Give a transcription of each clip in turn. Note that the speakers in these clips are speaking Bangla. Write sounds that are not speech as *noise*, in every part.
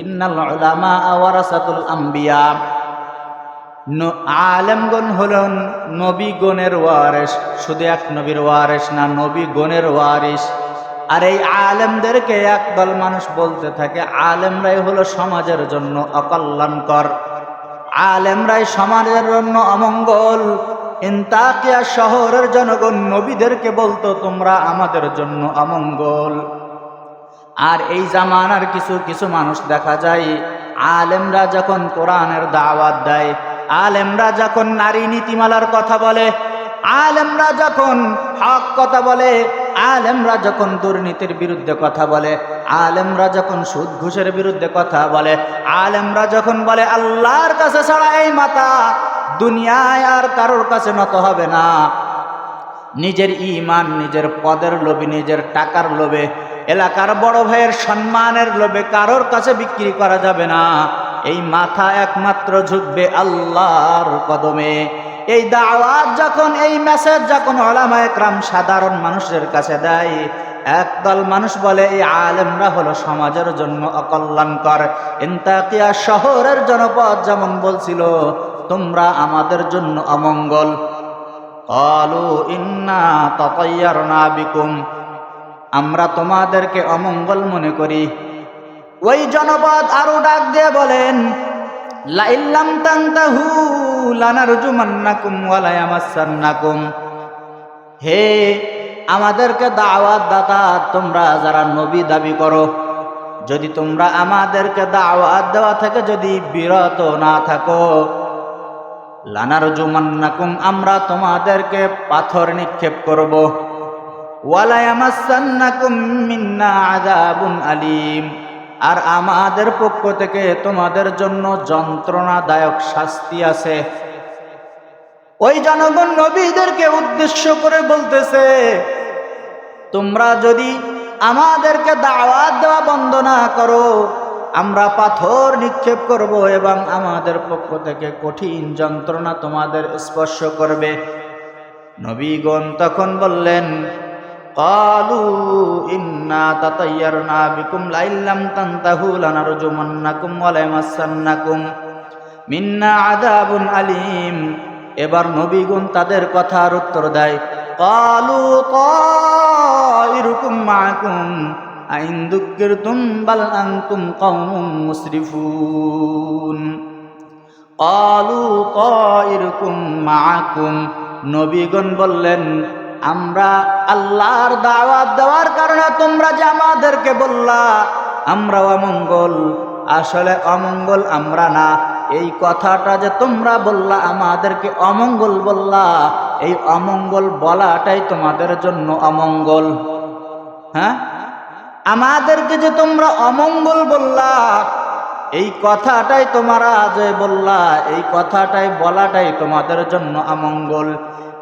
ইন্নাল উলামা ওয়ারাসাতুল আম্বিয়া। আলেমগণ হলেন নবীগণের ওয়ারেস শুধু এক নবীর ওয়ারেস না, নবীগণের ওয়ারিস আর এই আলেমদেরকে একদল মানুষ বলতে থাকে, আলেমরাই হলো সমাজের জন্য অকল্যাণকর। আলেমরাই সমাজের জন্য অমঙ্গল। ইন্তাকিয়া শহরের জনগণ নবীদেরকে বলতো, তোমরা আমাদের জন্য অমঙ্গল। আর এই জামানার কিছু কিছু মানুষ দেখা যায়, আলেমরা যখন কোরআনের দাওয়াত দেয়, আলেমরা যখন নারী নীতিমালার কথা বলে, আলেমরা যখন হক কথা বলে, আলেমরা যখন দুর্নীতির বিরুদ্ধে কথা বলে, আলেমরা যখন সুদ ঘুষের বিরুদ্ধে কথা বলে, আলেমরা যখন বলে, আল্লাহর কাছে ছাড়া এই মাথা দুনিয়ায় আর কারোর কাছে নত হবে না। নিজের ইমান, নিজের পদের লোভে, নিজের টাকার লোভে এলাকার বড় ভাইয়ের সম্মানের লোভে কারোর কাছে বিক্রি করা যাবে না। এই মাথা একমাত্র ঝুঁকবে আল্লাহর কদমে। এই দাওয়াত যখন, এই মেসেজ যখন ওলামা একরাম সাধারণ মানুষের কাছে দেয়, একদল মানুষ বলে, এই আলেমরা হলো সমাজের জন্য অকল্যাণকর। ইন্তাকিয়া শহরের জনপদ যেমন বলছিল, তোমরা আমাদের জন্য অমঙ্গল। কালু ইন্না ততয়ারনা বিকুম। আমরা তোমাদেরকে অমঙ্গল মনে করি। ওই জনপদ আরও ডাক দিয়ে বলেন, লাইল্লাম তান্তাহু লানারজুমান্নাকুম ওয়ালা ইয়ামাসসান্নাকুম হে আমাদেরকে দাওয়াত দাতা, তোমরা যারা নবী দাবি করো, যদি তোমরা আমাদেরকে দাওয়াত দেওয়া থেকে যদি বিরত না থাকো লানার জুমান্নাকুম আমরা তোমাদেরকে পাথর নিক্ষেপ করব। ওয়ালায়ামাসান্নাকুম আলিম। আর আমাদের পক্ষ থেকে তোমাদের জন্য যন্ত্রণাদায়ক শাস্তি আছে। ওই জনগণ নবীদেরকে উদ্দেশ্য করে বলতেছে, তোমরা যদি আমাদেরকে দাওয়াত দেওয়া বন্ধ না করো, আমরা পাথর নিক্ষেপ করব এবং আমাদের পক্ষ থেকে কঠিন যন্ত্রণা তোমাদের স্পর্শ করবে। নবীগণ তখন বললেন কালু ইন্না তাতাইয়ারনা বিকুম লাইল্লাম তান্তাহু লানারজুমান্নাকুম ওয়া লায়ামাসান্নাকুম মিন্না আযাবুন আলিম এবার নবীগণ তাদের কথার উত্তর দেয় কালু তাইরুকুম মাকুম আইন দুঃখিরতুম বাল আনতুম কওমুম মুসরিফুন কালু তাইরুকুম মাকুম নবীগণ বললেন আমরা আল্লাহর দাওয়াত দেওয়ার কারণে তোমরা যে আমাদেরকে বললা আমরা অমঙ্গল। আসলে অমঙ্গল আমরা না। এই কথাটা যে তোমরা বললা, আমাদেরকে অমঙ্গল বললা, এই অমঙ্গল বলাটাই তোমাদের জন্য অমঙ্গল। হ্যাঁ? আমাদেরকে যে তোমরা অমঙ্গল বললা, এই কথাটাই তোমরা যে বললা, এই কথাটাই বলাটাই তোমাদের জন্য অমঙ্গল।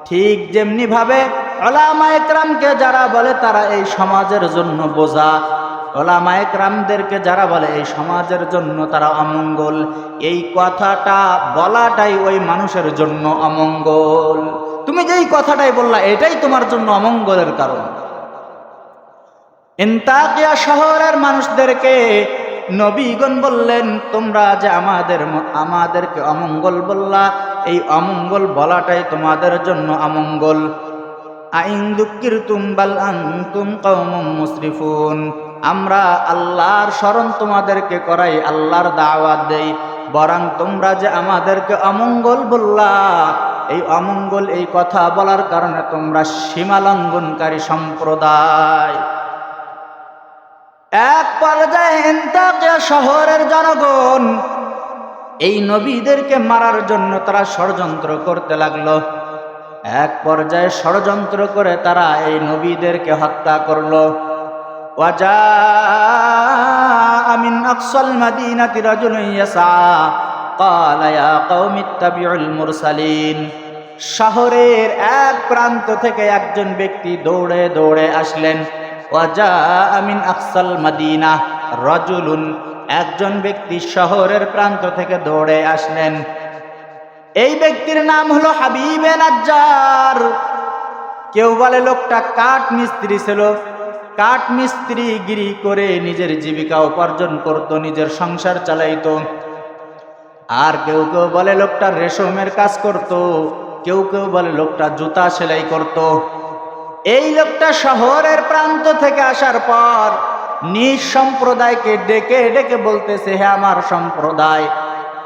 ঠিক যেমনি ভাবে একরামকে যারা বলে তারা এই সমাজের জন্য বোঝা। ওলামা একরামদেরকে যারা বলে এই সমাজের জন্য তারা অমঙ্গল। এই কথাটা বলাটাই ওই মানুষের জন্য অমঙ্গল। তুমি যেই কথাটাই বললা, এটাই তোমার জন্য অমঙ্গলের কারণ। ইন্তাকিয়া শহরের মানুষদেরকে নবীগণ বললেন, তোমরা যে আমাদের আমাদেরকে অমঙ্গল বললা এই অমঙ্গল বলাটাই তোমাদের জন্য অমঙ্গল। আইন দুঃখির তুমবাল তুম কৌমুম মুসরিফুন। আমরা আল্লাহর স্মরণ তোমাদেরকে করাই, আল্লাহর দাওয়াত দেই। বরং তোমরা যে আমাদেরকে অমঙ্গল বললা, এই অমঙ্গল এই কথা বলার কারণে তোমরা সীমালঙ্ঘনকারী সম্প্রদায়। এক পর্যায়ে শহরের জনগণ এই নবীদেরকে মারার জন্য তারা ষড়যন্ত্র করতে লাগল। এক পর্যায়ে ষড়যন্ত্র করে তারা এই নবীদেরকে হত্যা করল। ওয়াজা আমিন ইয়াসা ইয়া মুরসালিন। শহরের এক প্রান্ত থেকে একজন ব্যক্তি দৌড়ে দৌড়ে আসলেন। ওয়াজা আমিন আকসাল মাদিনা, রজুলুন একজন ব্যক্তি শহরের প্রান্ত থেকে দৌড়ে আসলেন। এই ব্যক্তির নাম হলো হাবিবে নাজ্জার। কেউ বলে, লোকটা কাঠ মিস্ত্রি ছিল। কাঠ মিস্ত্রি গিরি করে নিজের জীবিকা উপার্জন করত, নিজের সংসার চালাইত। আর কেউ কেউ বলে, লোকটা রেশমের কাজ করত। কেউ কেউ বলে, লোকটা জুতা সেলাই করত। এই লোকটা শহরের প্রান্ত থেকে আসার পর নিজ সম্প্রদায়কে ডেকে ডেকে বলতেছে, হে আমার সম্প্রদায়,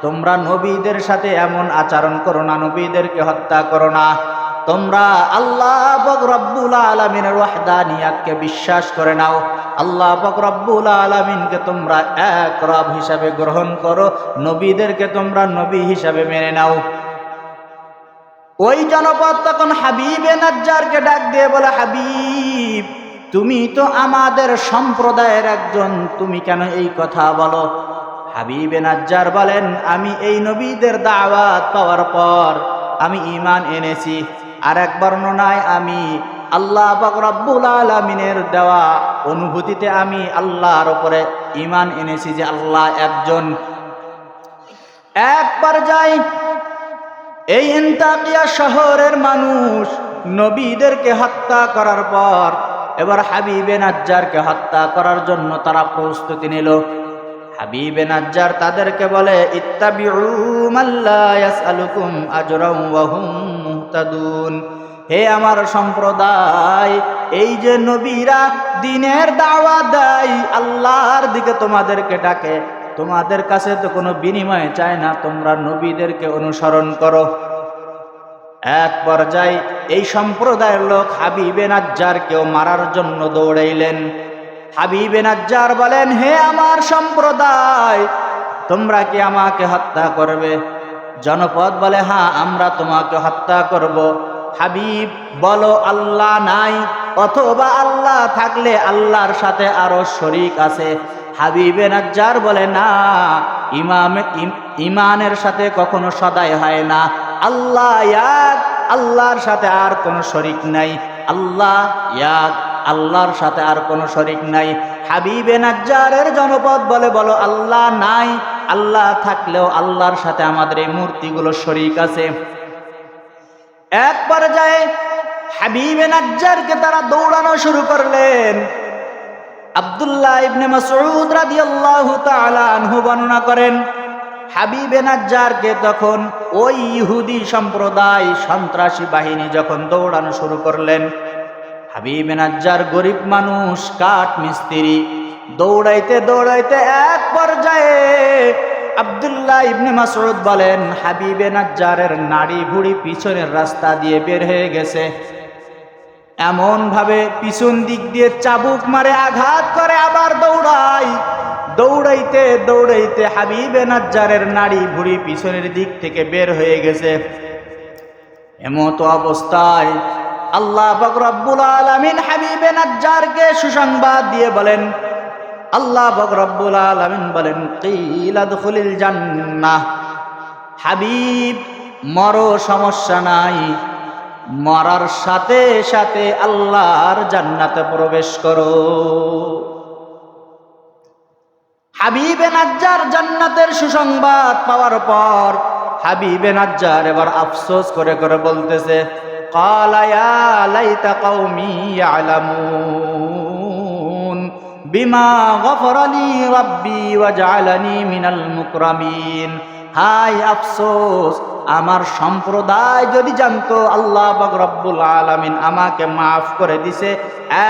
তোমরা নবীদের সাথে এমন আচরণ করো না, নবীদেরকে হত্যা করো না। তোমরা আল্লাহ বক রব্বুল আলমিনের ওয়াহদানিয়াতকে বিশ্বাস করে নাও। আল্লাহ বক রব্বুল আলমিনকে তোমরা এক রব হিসাবে গ্রহণ করো, নবীদেরকে তোমরা নবী হিসাবে মেনে নাও। ওই জনপদ তখন হাবিবে নাজ্জারকে ডাক দিয়ে বলে, হাবিব তুমি তো আমাদের সম্প্রদায়ের একজন, তুমি কেন এই কথা বলো? হাবিবে নাজ্জার বলেন, আমি এই নবীদের দাওয়াত পাওয়ার পর আমি ইমান এনেছি। আর এক বর্ণনায় আমি আল্লাহ রব্বুল আলমিনের দেওয়া অনুভূতিতে আমি আল্লাহর ওপরে ইমান এনেছি যে আল্লাহ একজন। একবার যাই এই ইন্তাকিয়া শহরের মানুষ নবীদেরকে হত্যা করার পর এবার হাবিবে নাজ্জারকে হত্যা করার জন্য তারা প্রস্তুতি নিল। হাবিবে নাজ্জার তাদেরকে বলে ইত্তাবিউম হে আমার সম্প্রদায়, এই যে নবীরা দিনের দাওয়া দেয়, আল্লাহর দিকে তোমাদেরকে ডাকে, তোমাদের কাছে তো কোনো বিনিময় চায় না, তোমরা নবীদেরকে অনুসরণ করো। এক পর্যায়ে এই সম্প্রদায়ের লোক হাবিবে নাজ্জারকেও মারার জন্য দৌড়াইলেন। হাবিবে নাজ্জার বলেন, হে আমার সম্প্রদায়, তোমরা কি আমাকে হত্যা করবে? জনপদ বলে হ্যাঁ আমরা তোমাকে হত্যা করব। হাবিব, বলো, আল্লাহ নাই, অথবা আল্লাহ থাকলে আল্লাহর সাথে আরও শরিক আছে। হাবিবে নাজ্জার বলে, না, ইমাম ইমানের সাথে কখনো সদাই হয় না। আল্লাহ আল্লাহর সাথে আর কোনো শরিক নাই। আল্লাহ আল্লাহর সাথে আর কোনো শরিক নাই। হাবিবে নাজ্জারের জনপদ বলে বলো, আল্লাহ নাই। আল্লাহ থাকলেও আল্লাহর সাথে আমাদের এই মূর্তিগুলো শরিক আছে। এক পর্যায়ে হাবিবে নাজ্জারকে তারা দৌড়ানো শুরু করলেন। আব্দুল্লাহ ইবনে মাসউদ রাদিয়াল্লাহু তাআলা আনহু বর্ণনা করেন হাবিবে নাজ্জারকে তখন ওই ইহুদি সম্প্রদায় সন্ত্রাসী বাহিনী যখন দৌড়ানো শুরু করলেন, হাবিবে নাজ্জার গরিব মানুষ, কাঠ মিস্ত্রি, দৌড়াইতে দৌড়াইতে এক পর্যায়ে আবদুল্লাহ ইবনে মাসউদ বলেন, হাবিবে নাজ্জারের নাড়ি ভুড়ি পিছনের রাস্তা দিয়ে বের হয়ে গেছে। এমন ভাবে পিছন দিক দিয়ে চাবুক মারে আঘাত করে, আবার দৌড়াই দৌড়াইতে দৌড়াইতে হাবিবে নাজ্জারের নাড়ি ভুড়ি পিছনের দিক থেকে বের হয়ে গেছে। এমতো অবস্থায় আল্লাহ বকরব্বুল আলমিন হাবিবে নাজ্জারকে সুসংবাদ দিয়ে বলেন, আল্লাহ বকরব্বুল আলমিন বলেন কিলাদুলিল জান্নাহ। হাবিব, মরো সমস্যা নাই। মরার সাথে সাথে আল্লাহর জান্নাতে প্রবেশ করো। হাবিবে নাজ্জার জান্নাতের সুসংবাদ পাওয়ার পর হাবিবে নাজ্জার এবার আফসোস করে করে বলতেছে বিমা গফরালি রাব্বি ওয়া জাআলানি মিনাল মুকরামিন। হাই আফসোস, আমার সম্প্রদায় যদি জানতো আল্লাহ রব্বুল আলমিন আমাকে মাফ করে দিছে,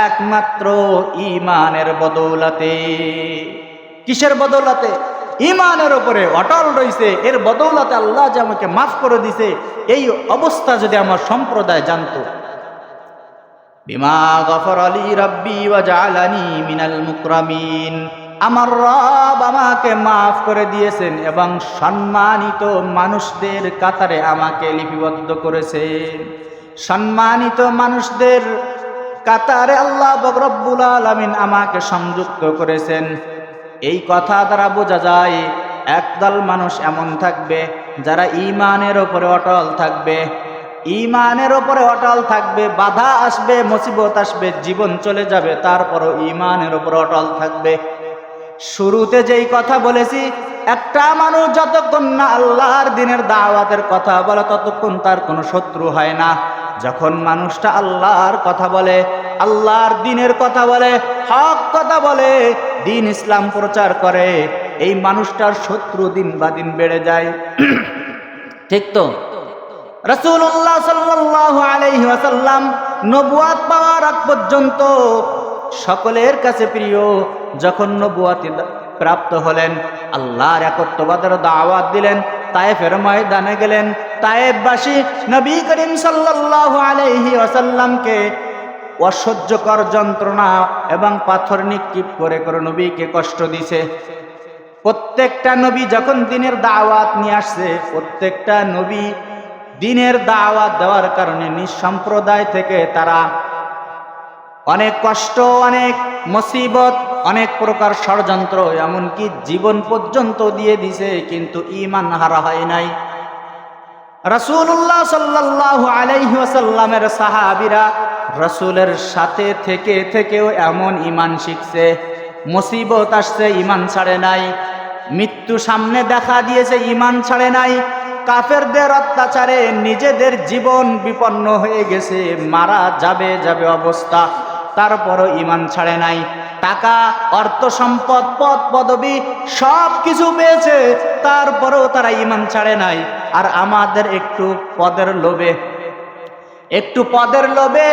একমাত্র ইমানের বদৌলাতে। কিসের বদৌলাতে? ইমানের ওপরে অটল রয়েছে এর বদৌলাতে আল্লাহ যে আমাকে মাফ করে দিছে, এই অবস্থা যদি আমার সম্প্রদায় জানতো। বিমা গফর আলী রব্বি ওয়াজালানি মিনাল মুকরামিন। আমার রব আমাকে মাফ করে দিয়েছেন এবং সম্মানিত মানুষদের কাতারে আমাকে লিপিবদ্ধ করেছেন সম্মানিত মানুষদের কাতারে আল্লাহ বকরব্বুল আলমিন আমাকে সংযুক্ত করেছেন। কথা দ্বারা বোঝা যায়, একদল মানুষ এমন থাকবে যারা ইমানের ওপরে অটল থাকবে। ইমানের ওপরে অটল থাকবে, বাধা আসবে, মুসিবত আসবে, জীবন চলে যাবে, তারপরও ইমানের ওপরে অটল থাকবে। শুরুতে যেই কথা বলেছি, একটা মানুষ যতক্ষণ না আল্লাহর দিনের দাওয়াতের কথা বলে, ততক্ষণ তার কোনো শত্রু হয় না। যখন মানুষটা আল্লাহর কথা বলে, আল্লাহর দিনের কথা বলে, হক কথা বলে দিন ইসলাম প্রচার করে এই মানুষটার শত্রু দিন বা দিন বেড়ে যায়। *clears throat* ঠিক তো? রসুল্লাহ সাল্লাহ আলাইহি ওয়াসাল্লাম নবুয়াত পাওয়ার আগ পর্যন্ত সকলের কাছে প্রিয় যখন নবুয়াতি প্রাপ্ত হলেন আল্লাহর একত্ববাদের দাওয়াত দিলেন তায়েফের ময়দানে গেলেন তায়েববাসী নবী করিম সাল্লাহ আলাইহি ওয়াসাল্লামকে অসহ্যকর যন্ত্রণা এবং পাথর নিক্ষিপ করে করে নবীকে কষ্ট দিছে। প্রত্যেকটা নবী যখন দিনের দাওয়াত নিয়ে আসছে, প্রত্যেকটা নবী দিনের দাওয়াত দেওয়ার কারণে নিঃসম্প্রদায় থেকে তারা অনেক কষ্ট, অনেক মুসিবত, অনেক প্রকার ষড়যন্ত্র, এমনকি জীবন পর্যন্ত দিয়ে দিছে, কিন্তু ইমান হারা হয় নাই। রসুল্লাহ সাল্লাহ আলাইহি ওয়াসাল্লামের সাহাবিরা রসুলের সাথে থেকে থেকেও এমন ইমান শিখছে, মুসিবত আসছে ইমান ছাড়ে নাই, মৃত্যু সামনে দেখা দিয়েছে ইমান ছাড়ে নাই, কাফেরদের অত্যাচারে নিজেদের জীবন বিপন্ন হয়ে গেছে, মারা যাবে যাবে অবস্থা, তারপরও ইমান ছাড়ে নাই, টাকা, অর্থ সম্পদ, পদ, পদবি সব কিছু পেয়েছে, তারপরেও তারা ইমান ছাড়ে নাই। আর আমাদের একটু পদের লোভে। একটু পদের লোভে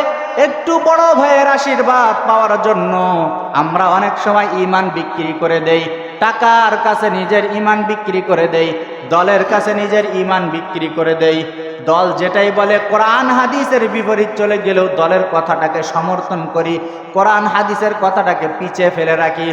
একটু বড় ভাইয়ের আশীর্বাদ পাওয়ার জন্য আমরা অনেক সময় ইমান বিক্রি করে দেই, টাকার কাছে নিজের ইমান বিক্রি করে দেই, দলের কাছে নিজের ইমান বিক্রি করে দেই। দল যেটাই বলে কোরআন হাদিসের বিপরীত চলে গেলেও দলের কথাটাকে সমর্থন করি, কোরআন হাদিসের কথাটাকে পিছিয়ে ফেলে রাখি।